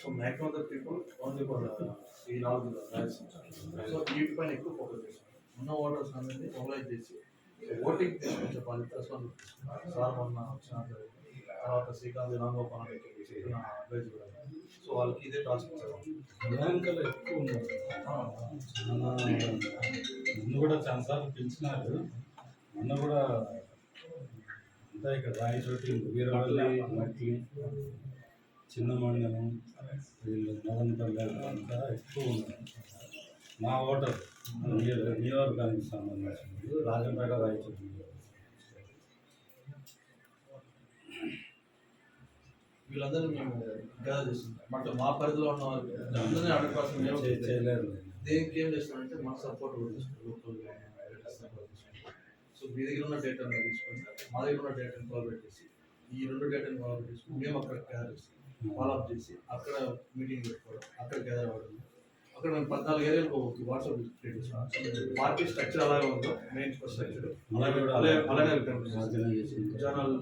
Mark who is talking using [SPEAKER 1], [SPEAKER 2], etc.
[SPEAKER 1] So maximum of the people only for ఈ నాలుగు so వీటిపైన ఎక్కువ ఫోకస్ చేస్తాం ఉన్న ఓటర్స్ అనేది మొబైలైజ్ చేసి ఓటింగ్ తీసుకొని చెప్పాలి ప్లస్ వన్ సార్ మొన్న వచ్చిన తర్వాత శ్రీకాంత్ రాంగోపాల్ కూడా. సో వాళ్ళకి ఇదే టాస్క్ ఇచ్చారు.
[SPEAKER 2] ఎక్కువ ఉన్నారు. చాలా నన్ను కూడా చాలాసార్లు పిలిచినారు. మొన్న కూడా అంతా ఇక్కడ రాయచోటి వీరవల్లి మట్టి. చిన్న మండలం వీళ్ళు మదనపల్లి అంతా ఎక్కువ ఉన్నారు మా ఓటర్ నియోజక- నియోజకవర్గానికి సంబంధించింది రాజంపేట రాయచోటి
[SPEAKER 1] వీళ్ళందరూ మేము గ్యాదర్ చేస్తున్నాం. బట్ మా పరిధిలో ఉన్న వారికి అందరినీ హండ్రెడ్ పర్సెంట్
[SPEAKER 2] చే- చేయలేరు
[SPEAKER 1] దేనికి ఏం చేస్తామంటే మన సపోర్ట్ కూడా తీసుకుంటాం. లోకల్ సో మీ దగ్గర ఉన్న డేటాను తీసుకొని మా దగ్గర ఉన్న డేటాను కోఆపరేట్ చేసి ఈ రెండు డేటాను కోఆపరేట్ చేసుకుని మేము అక్కడ గ్యాదర్ చేస్తాం. ఫాలో అప్ చేసి అక్కడ మీటింగ్ పెట్టుకోవడం అక్కడ గ్యాదర్ అవ్వడం. అక్కడ మేము పద్నాలుగు ఏరియాలకు వాట్సాప్ క్రియేట్ చేస్తాం పార్టీ స్ట్రక్చర్ అలాగే ఉందో మెయిన్ స్ట్రక్చర్.
[SPEAKER 2] అలాగే
[SPEAKER 1] అలాగే జనాలు